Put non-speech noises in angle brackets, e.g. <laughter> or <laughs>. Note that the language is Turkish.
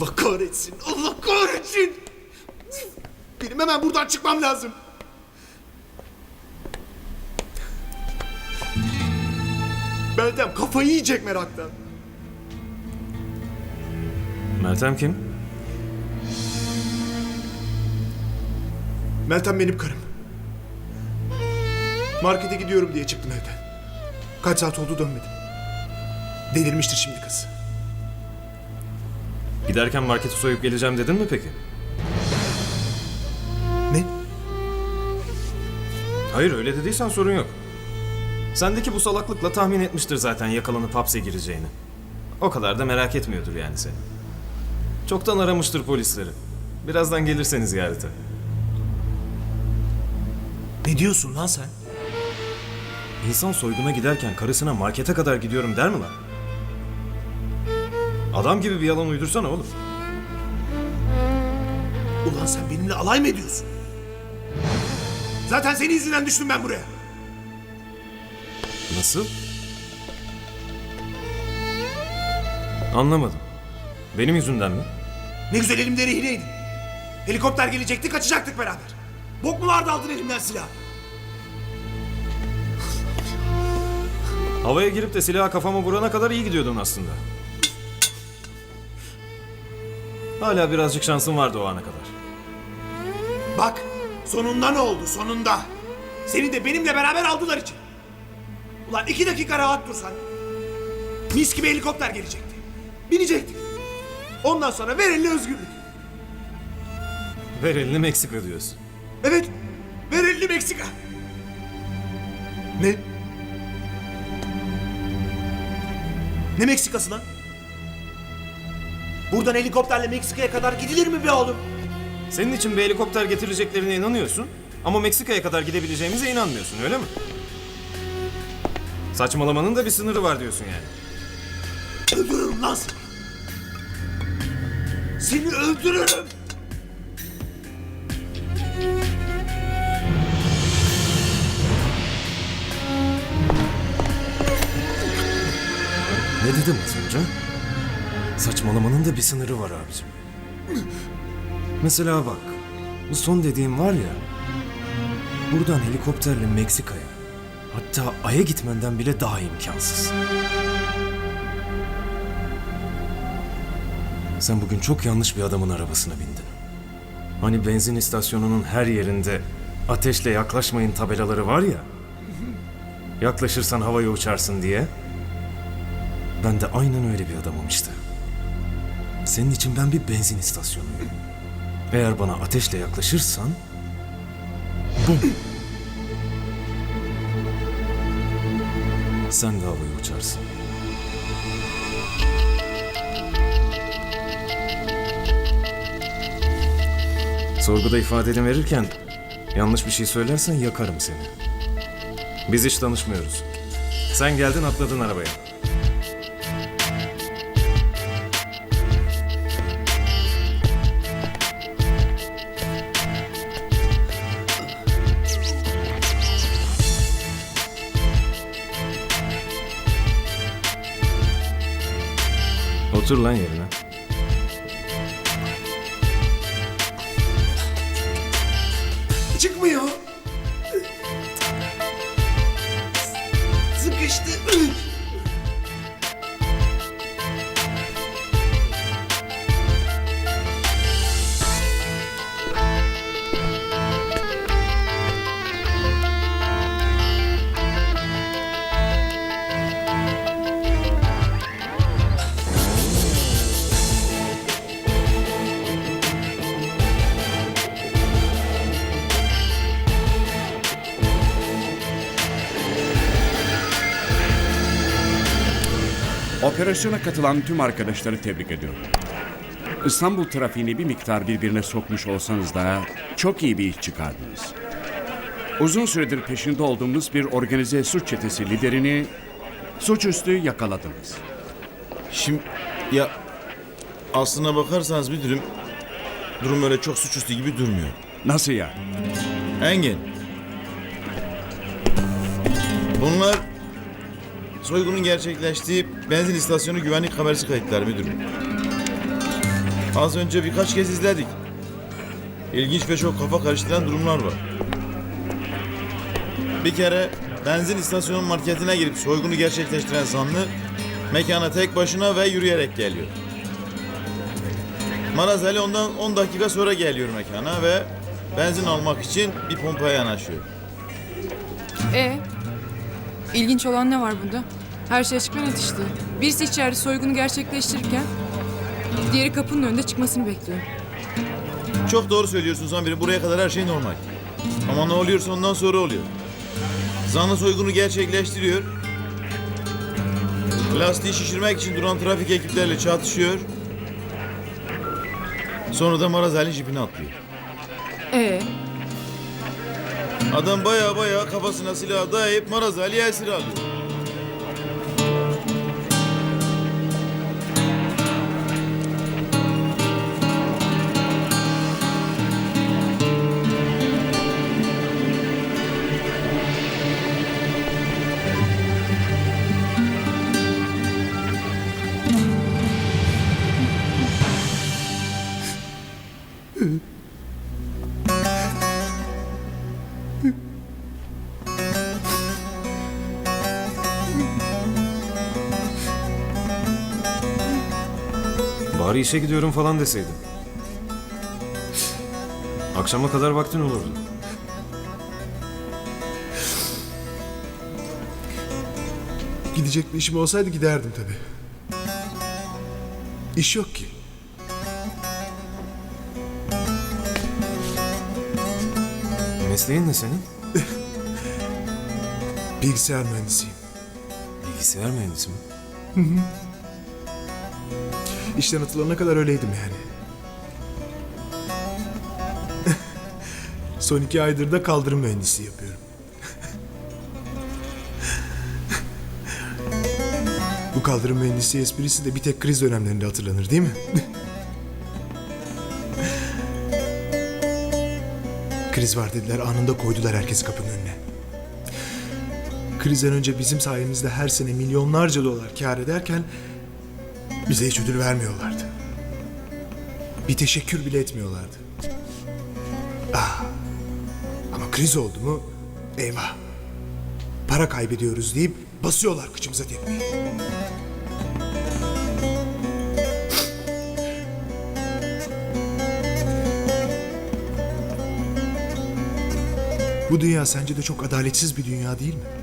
Allah kahretsin. Allah kahretsin. Benim hemen buradan çıkmam lazım. Meltem kafayı yiyecek meraktan. Meltem kim? Meltem benim karım. Markete gidiyorum diye çıktım evden. Kaç saat oldu dönmedim. Delirmiştir şimdi kız. Giderken marketi soyup geleceğim dedin mi peki? Ne? Hayır öyle dediysen sorun yok. Sendeki bu salaklıkla tahmin etmiştir zaten yakalanıp hapse gireceğini. O kadar da merak etmiyordur yani seni. Çoktan aramıştır polisleri. Birazdan gelirseniz ziyarete. Ne diyorsun lan sen? İnsan soyguna giderken karısına markete kadar gidiyorum der mi lan? Adam gibi bir yalan uydursana oğlum. Ulan sen benimle alay mı ediyorsun? Zaten senin yüzünden düştüm ben buraya. Nasıl? Anlamadım. Benim yüzümden mi? Ne güzel elimde rehineydin. Helikopter gelecekti kaçacaktık beraber. Bok mu vardı aldın elimden silah? Havaya girip de silahı kafama vurana kadar iyi gidiyordun aslında. Hala birazcık şansın vardı o ana kadar. Bak sonunda ne oldu sonunda? Seni de benimle beraber aldılar için. Ulan iki dakika rahat dursan. Mis gibi helikopter gelecekti. Binecektik. Ondan sonra ver eline özgürlük. Ver elini Meksika diyorsun. Evet. Ver elini Meksika. Ne? Ne Meksikası lan? Buradan helikopterle Meksika'ya kadar gidilir mi be oğlum? Senin için bir helikopter getireceklerine inanıyorsun ama Meksika'ya kadar gidebileceğimize inanmıyorsun öyle mi? Saçmalamanın da bir sınırı var diyorsun yani. Öldürürüm lan seni. Seni öldürürüm. Ne dedim az önce? Saçmalamanın da bir sınırı var abicim. Mesela bak, bu son dediğim var ya, buradan helikopterle Meksika'ya, hatta Ay'a gitmenden bile daha imkansız. Sen bugün çok yanlış bir adamın arabasına bindin. Hani benzin istasyonunun her yerinde ateşle yaklaşmayın tabelaları var ya, yaklaşırsan havaya uçarsın diye. Ben de aynen öyle bir adamım işte. Senin için ben bir benzin istasyonuyum. Eğer bana ateşle yaklaşırsan... Bum! Sen de havaya uçarsın. Sorguda ifadeni verirken yanlış bir şey söylersen yakarım seni. Biz hiç tanışmıyoruz. Sen geldin atladın arabaya. Otur lan yerine. Çıkmıyor. Sıkıştı. Operasyona katılan tüm arkadaşları tebrik ediyorum. İstanbul trafiğini bir miktar birbirine sokmuş olsanız da çok iyi bir iş çıkardınız. Uzun süredir peşinde olduğumuz bir organize suç çetesi liderini suçüstü yakaladınız. Şimdi ya aslına bakarsanız müdürüm durum öyle çok suçüstü gibi durmuyor. Nasıl yani? Engin. Bunlar soygunun gerçekleştiği benzin istasyonu güvenlik kamerası kayıtları müdürüm. Az önce birkaç kez izledik. İlginç ve çok kafa karıştıran durumlar var. Bir kere benzin istasyonu marketine girip soygunu gerçekleştiren zanlı mekana tek başına ve yürüyerek geliyor. Marazeli ondan 10 dakika sonra geliyor mekana ve benzin almak için bir pompaya yanaşıyor. E İlginç olan ne var bunda? Her şey açık ve net işte. Birisi içeride soygunu gerçekleştirirken diğeri kapının önünde çıkmasını bekliyor. Çok doğru söylüyorsunuz amirim. Buraya kadar her şey normal. Ama ne oluyorsa ondan sonra oluyor. Zanlı soygunu gerçekleştiriyor. Lastiği şişirmek için duran trafik ekipleriyle çatışıyor. Sonra da Marazeli jipine atlıyor. E Adam baya baya kafasına silah dayayıp Marazeli'yi esir alıyor. Bari işe gidiyorum falan deseydin. Akşama kadar vaktin olurdu. Gidecek bir işim olsaydı giderdim tabii. İş yok ki. Mesleğin ne senin? <laughs> Bilgisayar mühendisiyim. Bilgisayar mühendisi mi? İşten atılana kadar öyleydim yani. <laughs> Son iki aydır da kaldırım mühendisi yapıyorum. <laughs> Bu kaldırım mühendisi esprisi de bir tek kriz dönemlerinde hatırlanır değil mi? <laughs> kriz var dediler anında koydular herkesi kapının önüne. Krizden önce bizim sayemizde her sene milyonlarca dolar kar ederken bize hiç ödül vermiyorlardı. Bir teşekkür bile etmiyorlardı. Ah. Ama kriz oldu mu eyvah. Para kaybediyoruz deyip basıyorlar kıçımıza tekmeyi. Bu dünya sence de çok adaletsiz bir dünya değil mi?